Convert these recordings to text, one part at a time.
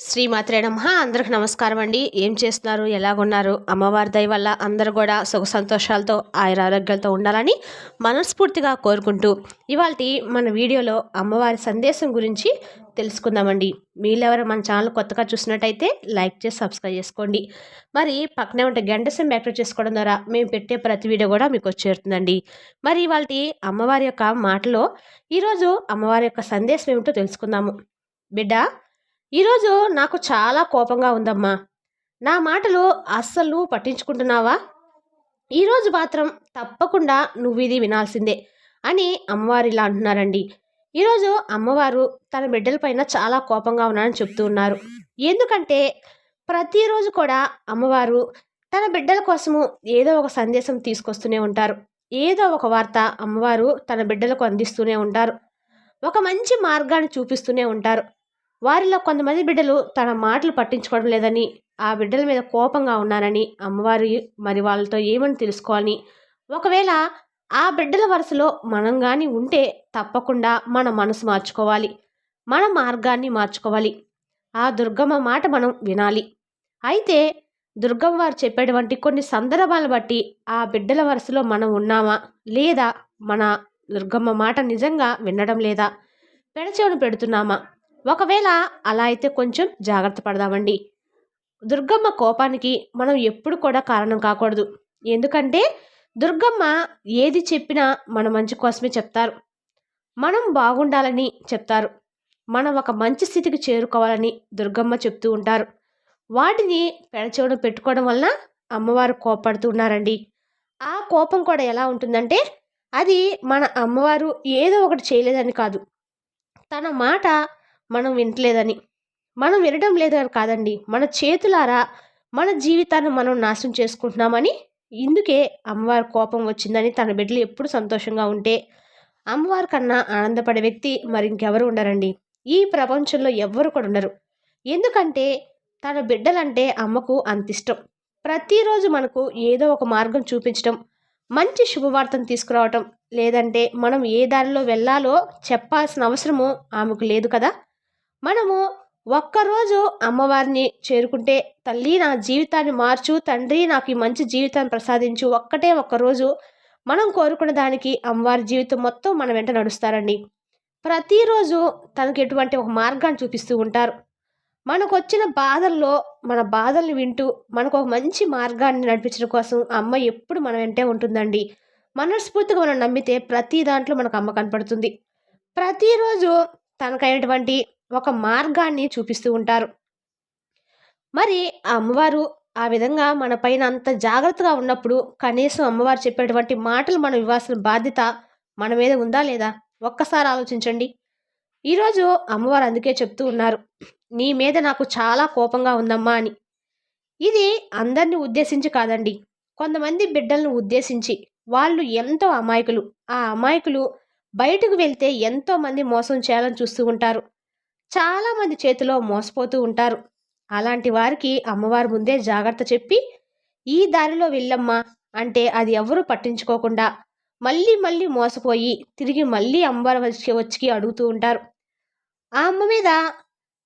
శ్రీమాత్రే నమ. అందరికి నమస్కారం అండి. ఏం చేస్తున్నారు? ఎలాగున్నారు? అమ్మవారి దయ వల్ల అందరూ కూడా సుఖ సంతోషాలతో ఆయుర ఆరోగ్యాలతో ఉండాలని మనస్ఫూర్తిగా కోరుకుంటూ ఇవాళ మన వీడియోలో అమ్మవారి సందేశం గురించి తెలుసుకుందామండి. మీరెవరు మన ఛానల్ కొత్తగా చూసినట్టయితే లైక్ చేసి సబ్స్క్రైబ్ చేసుకోండి. మరి పక్కనే ఉంటే గంట సింబల్ యాక్టివ్ చేసుకోవడం ద్వారా మేము పెట్టే ప్రతి వీడియో కూడా మీకు వచ్చేరుతుందండి మరి ఇవాళ అమ్మవారి యొక్క మాటలో ఈరోజు అమ్మవారి యొక్క సందేశం ఏమిటో తెలుసుకుందాము. బిడ్డ ఈరోజు నాకు చాలా కోపంగా ఉందమ్మా. నా మాటలు అస్సలు పట్టించుకుంటున్నావా? ఈరోజు మాత్రం తప్పకుండా నువ్వు ఇది వినాల్సిందే అని అమ్మవారు ఇలా అంటున్నారండి. ఈరోజు అమ్మవారు తన బిడ్డలపైన చాలా కోపంగా ఉన్నారని చెప్తూ ఉన్నారు. ఎందుకంటే ప్రతిరోజు కూడా అమ్మవారు తన బిడ్డల కోసము ఏదో ఒక సందేశం తీసుకొస్తూనే ఉంటారు. ఏదో ఒక వార్త అమ్మవారు తన బిడ్డలకు అందిస్తూనే ఉంటారు. ఒక మంచి మార్గాన్ని చూపిస్తూనే ఉంటారు. వారిలో కొంతమంది బిడ్డలు తన మాటలు పట్టించుకోవడం లేదని ఆ బిడ్డల మీద కోపంగా ఉన్నారని అమ్మవారి మరి వాళ్ళతో ఏమని తెలుసుకోవాలని ఒకవేళ ఆ బిడ్డల వరుసలో మనం కానీ ఉంటే తప్పకుండా మన మనసు మార్చుకోవాలి. మన మార్గాన్ని మార్చుకోవాలి. ఆ దుర్గమ్మ మాట మనం వినాలి. అయితే దుర్గమ్మ వారు చెప్పేటువంటి కొన్ని సందర్భాలను బట్టి ఆ బిడ్డల వరుసలో మనం ఉన్నామా? లేదా మన దుర్గమ్మ మాట నిజంగా వినడం లేదా? పెడచెవును పెడుతున్నామా? ఒకవేళ అలా అయితే కొంచెం జాగ్రత్త పడదామండి. దుర్గమ్మ కోపానికి మనం ఎప్పుడు కూడా కారణం కాకూడదు. ఎందుకంటే దుర్గమ్మ ఏది చెప్పినా మన మంచి కోసమే చెప్తారు. మనం బాగుండాలని చెప్తారు. మనం ఒక మంచి స్థితికి చేరుకోవాలని దుర్గమ్మ చెప్తూ ఉంటారు. వాటిని పెడచెవును పెట్టుకోవడం వలన అమ్మవారు కోపడుతూ ఉన్నారండి. ఆ కోపం కూడా ఎలా ఉంటుందంటే అది మన అమ్మవారు ఏదో ఒకటి చేయలేదని కాదు. తన మాట మనం వింటలేదని మనం వినడం లేదని కాదండి. మన చేతులారా మన జీవితాన్ని మనం నాశనం చేసుకుంటున్నామని ఇందుకే అమ్మవారి కోపం వచ్చిందని తన బిడ్డలు ఎప్పుడు సంతోషంగా ఉంటే అమ్మవారి కన్నా ఆనందపడే వ్యక్తి మరి ఇంకెవరు ఉండరండి. ఈ ప్రపంచంలో ఎవ్వరు కూడా ఉండరు. ఎందుకంటే తన బిడ్డలంటే అమ్మకు అంత ఇష్టం. ప్రతిరోజు మనకు ఏదో ఒక మార్గం చూపించడం మంచి శుభవార్తను తీసుకురావటం లేదంటే మనం ఏ దారిలో వెళ్ళాలో చెప్పాల్సిన అవసరము ఆమెకు లేదు కదా. మనము ఒక్కరోజు అమ్మవారిని చేరుకుంటే తల్లి నా జీవితాన్ని మార్చు తండ్రి నాకు ఈ మంచి జీవితాన్ని ప్రసాదించు ఒక్కటే ఒక్కరోజు మనం కోరుకున్న దానికి అమ్మవారి జీవితం మొత్తం మన వెంట నడుస్తారండి. ప్రతిరోజు తనకి ఎటువంటి ఒక మార్గాన్ని చూపిస్తూ ఉంటారు. మనకు వచ్చిన బాధల్లో మన బాధల్ని వింటూ మనకు ఒక మంచి మార్గాన్ని నడిపించడం కోసం అమ్మ ఎప్పుడు మన వెంటే ఉంటుందండి. మనస్ఫూర్తిగా మనం నమ్మితే ప్రతి దాంట్లో మనకు అమ్మ కనపడుతుంది. ప్రతిరోజు తనకైనటువంటి ఒక మార్గాన్ని చూపిస్తూ ఉంటారు. మరి ఆ అమ్మవారు ఆ విధంగా మన పైన అంత జాగ్రత్తగా ఉన్నప్పుడు కనీసం అమ్మవారు చెప్పేటువంటి మాటలు మనం ఇవ్వాల్సిన బాధ్యత మన మీద ఉందా లేదా? ఒక్కసారి ఆలోచించండి. ఈరోజు అమ్మవారు అందుకే చెప్తూ ఉన్నారు నీ మీద నాకు చాలా కోపంగా ఉందమ్మా అని. ఇది అందరిని ఉద్దేశించి కాదండి. కొంతమంది బిడ్డలను ఉద్దేశించి వాళ్ళు ఎంతో అమాయకులు. ఆ అమాయకులు బయటకు వెళ్తే ఎంతోమంది మోసం చేయాలని చూస్తూ ఉంటారు. చాలామంది చేతిలో మోసపోతూ ఉంటారు. అలాంటి వారికి అమ్మవారి ముందే జాగ్రత్త చెప్పి ఈ దారిలో వెళ్ళమ్మా అంటే అది ఎవరూ పట్టించుకోకుండా మళ్ళీ మళ్ళీ మోసపోయి తిరిగి మళ్ళీ అమ్మవారి వచ్చి వచ్చి అడుగుతూ ఉంటారు. ఆ అమ్మ మీద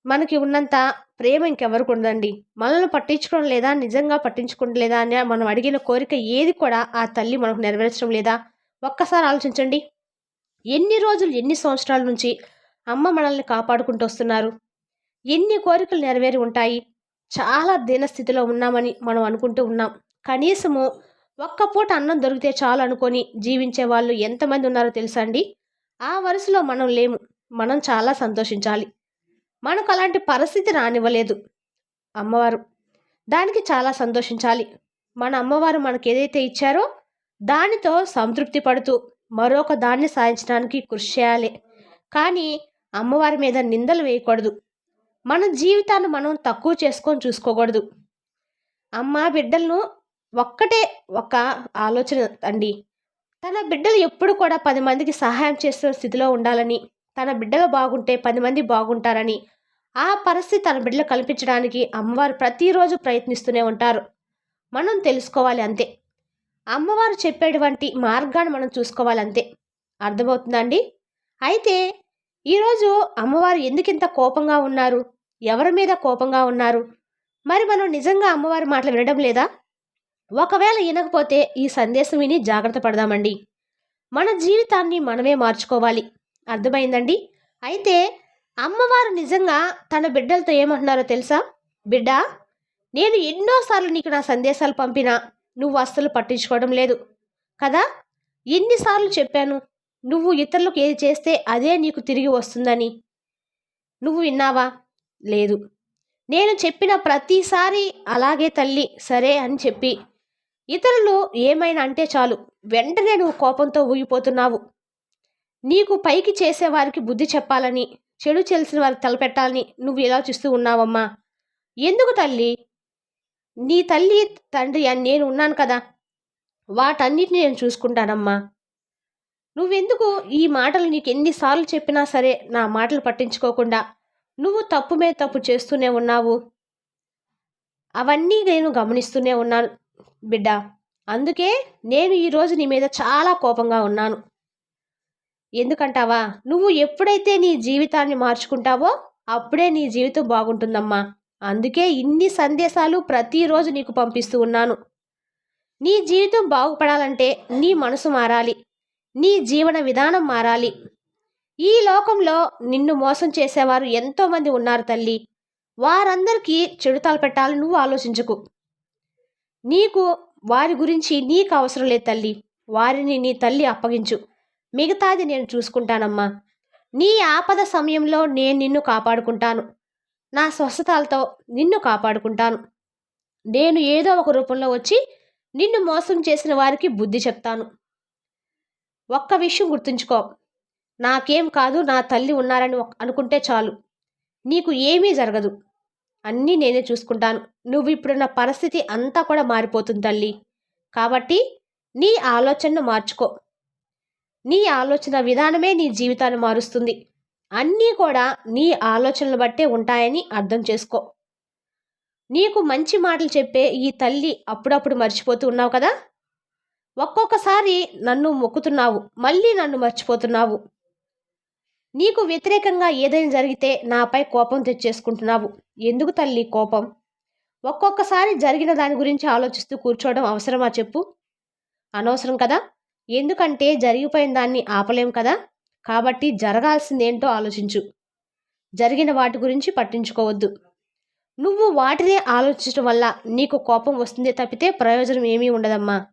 మనకి ఉన్నంత ప్రేమ ఇంకెవరికి ఉండదండి. మనల్ని పట్టించుకోవడం లేదా నిజంగా పట్టించుకోవడం లేదా అని మనం అడిగిన కోరిక ఏది కూడా ఆ తల్లి మనకు నెరవేర్చడం లేదా? ఒక్కసారి ఆలోచించండి. ఎన్ని రోజులు ఎన్ని సంవత్సరాల నుంచి అమ్మ మనల్ని కాపాడుకుంటూ వస్తున్నారు. ఎన్ని కోరికలు నెరవేరి ఉంటాయి. చాలా దీనస్థితిలో ఉన్నామని మనం అనుకుంటూ ఉన్నాం. కనీసము ఒక్క పూట అన్నం దొరికితే చాలు అనుకొని జీవించే వాళ్ళు ఎంతమంది ఉన్నారో తెలుసా అండి? ఆ వరుసలో మనం లేము. మనం చాలా సంతోషించాలి. మనకు అలాంటి పరిస్థితి రానివ్వలేదు. అమ్మవారు దానికి చాలా సంతోషించాలి. మన అమ్మవారు మనకు ఏదైతే ఇచ్చారో దానితో సంతృప్తి పడుతూ మరొక దాన్ని సాధించడానికి కృషి చేయాలి. కానీ అమ్మవారి మీద నిందలు వేయకూడదు. మన జీవితాన్ని మనం తక్కువ చేసుకొని చూసుకోకూడదు. అమ్మ బిడ్డలను ఒక్కటే ఒక ఆలోచన అండి. తన బిడ్డలు ఎప్పుడు కూడా పది మందికి సహాయం చేస్తున్న స్థితిలో ఉండాలని తన బిడ్డలు బాగుంటే పది మంది బాగుంటారని ఆ పరిస్థితి తన బిడ్డలు కల్పించడానికి అమ్మవారు ప్రతిరోజు ప్రయత్నిస్తూనే ఉంటారు. మనం తెలుసుకోవాలి అంతే. అమ్మవారు చెప్పేటువంటి మార్గాన్ని మనం చూసుకోవాలి అంతే. అర్థమవుతుందండి అయితే ఈరోజు అమ్మవారు ఎందుకింత కోపంగా ఉన్నారు? ఎవరి మీద కోపంగా ఉన్నారు? మరి మనం నిజంగా అమ్మవారి మాటలు వినడం లేదా? ఒకవేళ వినకపోతే ఈ సందేశం విని జాగ్రత్త పడదామండి. మన జీవితాన్ని మనమే మార్చుకోవాలి. అర్థమైందండి? అయితే అమ్మవారు నిజంగా తన బిడ్డలతో ఏమంటున్నారో తెలుసా? బిడ్డ నేను ఎన్నోసార్లు నీకు నా సందేశాలు పంపినా నువ్వు అస్సలు పట్టించుకోవడం లేదు. కదా? ఎన్నిసార్లు చెప్పాను? నువ్వు ఇతరులకు ఏది చేస్తే అదే నీకు తిరిగి వస్తుందని. నువ్వు విన్నావా? లేదు. నేను చెప్పిన ప్రతిసారి అలాగే తల్లి సరే అని చెప్పి. ఇతరులు ఏమైనా అంటే చాలు వెంటనే నువ్వు కోపంతో ఊగిపోతున్నావు. నీకు పైకి చేసేవారికి బుద్ధి చెప్పాలని చెడు చేసిన వారికి తలపెట్టాలని నువ్వు ఇలా చూస్తూ ఉన్నావమ్మా. ఎందుకు తల్లి? నీ తల్లి తండ్రి అని నేను ఉన్నాను కదా. వాటన్నిటిని నేను చూసుకుంటానమ్మా. నువ్వెందుకు ఈ మాటలు నీకు ఎన్నిసార్లు చెప్పినా సరే నా మాటలు పట్టించుకోకుండా నువ్వు తప్పు మీద తప్పు చేస్తూనే ఉన్నావు. అవన్నీ నేను గమనిస్తూనే ఉన్నాను బిడ్డ. అందుకే నేను ఈరోజు నీ మీద చాలా కోపంగా ఉన్నాను. ఎందుకంటావా? నువ్వు ఎప్పుడైతే నీ జీవితాన్ని మార్చుకుంటావో అప్పుడే నీ జీవితం బాగుంటుందమ్మా. అందుకే ఇన్ని సందేశాలు ప్రతిరోజు నీకు పంపిస్తూ ఉన్నాను. నీ జీవితం బాగుపడాలంటే నీ మనసు మారాలి. నీ జీవన విధానం మారాలి. ఈ లోకంలో నిన్ను మోసం చేసేవారు ఎంతోమంది ఉన్నారు తల్లి. వారందరికీ చెడు తలపెట్టాలని నువ్వు ఆలోచించకు. నీకు వారి గురించి నీకు అవసరం లేదు తల్లి. వారిని నీ తల్లి అప్పగించు. మిగతాది నేను చూసుకుంటానమ్మా. నీ ఆపద సమయంలో నేను నిన్ను కాపాడుకుంటాను. నా స్వస్థతలతో నిన్ను కాపాడుకుంటాను. నేను ఏదో ఒక రూపంలో వచ్చి నిన్ను మోసం చేసిన వారికి బుద్ధి చెప్తాను. ఒక్క విషయం గుర్తుంచుకో. నాకేం కాదు నా తల్లి ఉన్నారని అనుకుంటే చాలు. నీకు ఏమీ జరగదు. అన్నీ నేనే చూసుకుంటాను. నువ్వు ఇప్పుడున్న పరిస్థితి అంతా కూడా మారిపోతుంది తల్లి. కాబట్టి నీ ఆలోచనను మార్చుకో. నీ ఆలోచన విధానమే నీ జీవితాన్ని మారుస్తుంది. అన్నీ కూడా నీ ఆలోచనలు బట్టే ఉంటాయని అర్థం చేసుకో. నీకు మంచి మాటలు చెప్పే ఈ తల్లి అప్పుడప్పుడు మర్చిపోతూ ఉన్నావు కదా? ఒక్కొక్కసారి నన్ను మొక్కుతున్నావు మళ్ళీ నన్ను మర్చిపోతున్నావు. నీకు వ్యతిరేకంగా ఏదైనా జరిగితే నాపై కోపం తెచ్చేసుకుంటున్నావు. ఎందుకు తల్లి కోపం? ఒక్కొక్కసారి జరిగిన దాని గురించి ఆలోచిస్తూ కూర్చోవడం అవసరమా చెప్పు? అనవసరం కదా? ఎందుకంటే జరిగిపోయిన దాన్ని ఆపలేం కదా? కాబట్టి జరగాల్సిందేంటో ఆలోచించు. జరిగిన వాటి గురించి పట్టించుకోవద్దు. నువ్వు వాటినే ఆలోచించడం వల్ల నీకు కోపం వస్తుందే తప్పితే ప్రయోజనం ఏమీ ఉండదమ్మా.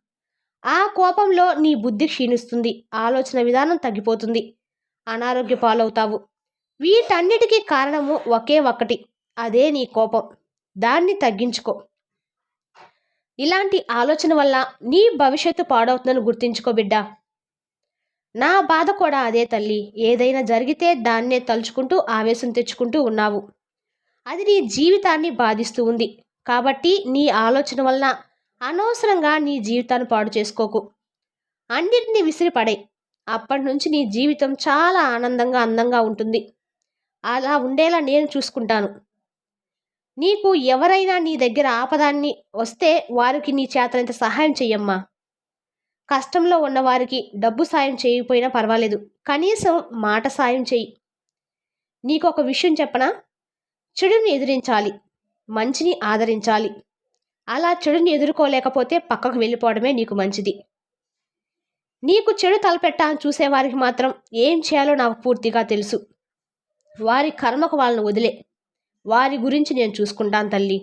ఆ కోపంలో నీ బుద్ధి క్షీణిస్తుంది. ఆలోచన విధానం తగ్గిపోతుంది. అనారోగ్య పాలవుతావు. వీటన్నిటికీ కారణము ఒకే ఒక్కటి. అదే నీ కోపం. దాన్ని తగ్గించుకో. ఇలాంటి ఆలోచన వల్ల నీ భవిష్యత్తు పాడవుతుందని గుర్తించుకో బిడ్డ. నా బాధ కూడా అదే తల్లి. ఏదైనా జరిగితే దాన్నే తలుచుకుంటూ ఆవేశం తెచ్చుకుంటూ ఉన్నావు. అది నీ జీవితాన్ని బాధిస్తూ ఉంది. కాబట్టి నీ ఆలోచన వలన అనవసరంగా నీ జీవితాన్ని పాడు చేసుకోకు. అన్నిటినీ విసిరిపడే. అప్పటి నుంచి నీ జీవితం చాలా ఆనందంగా అందంగా ఉంటుంది. అలా ఉండేలా నేను చూసుకుంటాను. నీకు ఎవరైనా నీ దగ్గర ఆపదాన్ని వస్తే వారికి నీ చేతనంత సహాయం చెయ్యమ్మా? కష్టంలో ఉన్నవారికి డబ్బు సాయం చేయకపోయినా పర్వాలేదు. కనీసం మాట సాయం చెయ్యి. నీకు ఒక విషయం చెప్పనా? చెడుని ఎదిరించాలి. మంచిని ఆదరించాలి. అలా చెడుని ఎదుర్కోలేకపోతే పక్కకు వెళ్ళిపోవడమే నీకు మంచిది. నీకు చెడు తలపెట్టా అని చూసేవారికి మాత్రం ఏం చేయాలో నాకు పూర్తిగా తెలుసు. వారి కర్మకు వాళ్ళను వదిలే. వారి గురించి నేను చూసుకుంటాను తల్లి.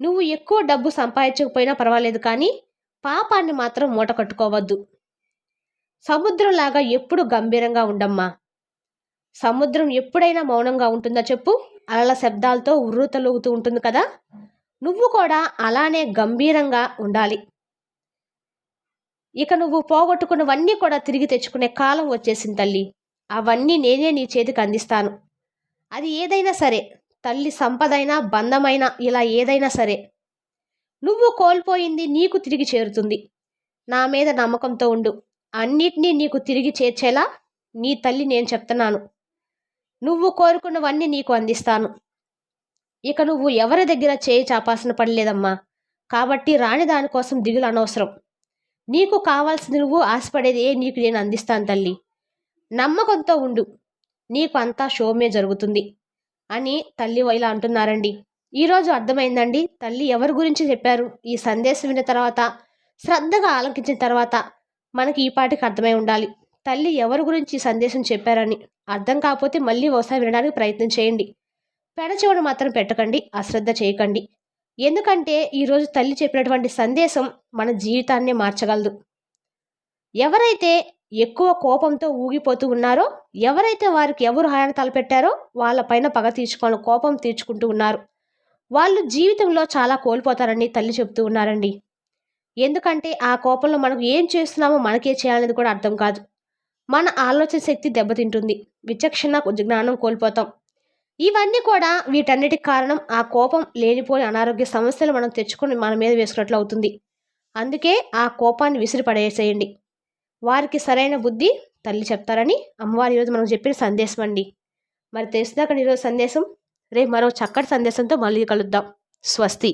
నువ్వు ఎక్కువ డబ్బు సంపాదించకపోయినా పర్వాలేదు కానీ పాపాన్ని మాత్రం మూట కట్టుకోవద్దు. సముద్రంలాగా ఎప్పుడు గంభీరంగా ఉండమ్మా. సముద్రం ఎప్పుడైనా మౌనంగా ఉంటుందా చెప్పు? అలల శబ్దాలతో ఉర్రూతలూగుతూ ఉంటుంది కదా? నువ్వు కూడా అలానే గంభీరంగా ఉండాలి. ఇక నువ్వు పోగొట్టుకున్నవన్నీ కూడా తిరిగి తెచ్చుకునే కాలం వచ్చేసింది తల్లి. అవన్నీ నేనే నీ చేతికి అందిస్తాను. అది ఏదైనా సరే. తల్లి సంపదైనా బంధమైనా ఇలా ఏదైనా సరే. నువ్వు కోల్పోయింది నీకు తిరిగి చేరుతుంది. నా మీద నమ్మకంతో ఉండు. అన్నిటినీ నీకు తిరిగి చేర్చేలా నీ తల్లి నేను చెప్తున్నాను. నువ్వు కోరుకున్నవన్నీ నీకు అందిస్తాను. ఇక నువ్వు ఎవరి దగ్గర చేయి చాపాల్సిన పని లేదమ్మా. కాబట్టి రాని దానికోసం దిగులు అనవసరం. నీకు కావాల్సింది నువ్వు ఆశపడేదే నీకు నేను అందిస్తాను తల్లి. నమ్మకంతో ఉండు. నీకు అంతా షోమే జరుగుతుంది అని తల్లి ఇలా అంటున్నారండి. ఈరోజు అర్థమైందండి. తల్లి ఎవరి గురించి చెప్పారు? ఈ సందేశం విన్న తర్వాత శ్రద్ధగా ఆలకించిన తర్వాత మనకి ఈ పాటికి అర్థమై ఉండాలి. తల్లి ఎవరి గురించి ఈ సందేశం చెప్పారని. అర్థం కాకపోతే మళ్ళీ ఒకసారి వినడానికి ప్రయత్నం చేయండి. పెడచెవుడు మాత్రం పెట్టకండి అశ్రద్ధ చేయకండి. ఎందుకంటే ఈరోజు తల్లి చెప్పినటువంటి సందేశం మన జీవితాన్నే మార్చగలదు. ఎవరైతే ఎక్కువ కోపంతో ఊగిపోతూ ఉన్నారో ఎవరైతే వారికి ఎవరు హాయన తలపెట్టారో వాళ్ళపైన పగ తీర్చుకొని కోపం తీర్చుకుంటూ ఉన్నారు. వాళ్ళు జీవితంలో చాలా కోల్పోతారని తల్లి చెప్తూ ఉన్నారండి. ఎందుకంటే ఆ కోపంలో మనకు ఏం చేస్తున్నామో మనకే చేయాలనేది కూడా అర్థం కాదు. మన ఆలోచన శక్తి దెబ్బతింటుంది. విచక్షణ జ్ఞానం కోల్పోతాం. ఇవన్నీ కూడా వీటన్నిటికి కారణం ఆ కోపం లేనిపోని అనారోగ్య సమస్యలు మనం తెచ్చుకొని మన మీద వేసుకున్నట్లు అవుతుంది. అందుకే ఆ కోపాన్ని విసిరిపడేసేయండి. వారికి సరైన బుద్ధి తల్లి చెప్తారని అమ్మవారి ఈరోజు మనం చెప్పిన సందేశం అండి. మరి తెలుసుదాకండి ఈరోజు సందేశం. రేపు మరో చక్కటి సందేశంతో మళ్ళీ కలుద్దాం. స్వస్తి.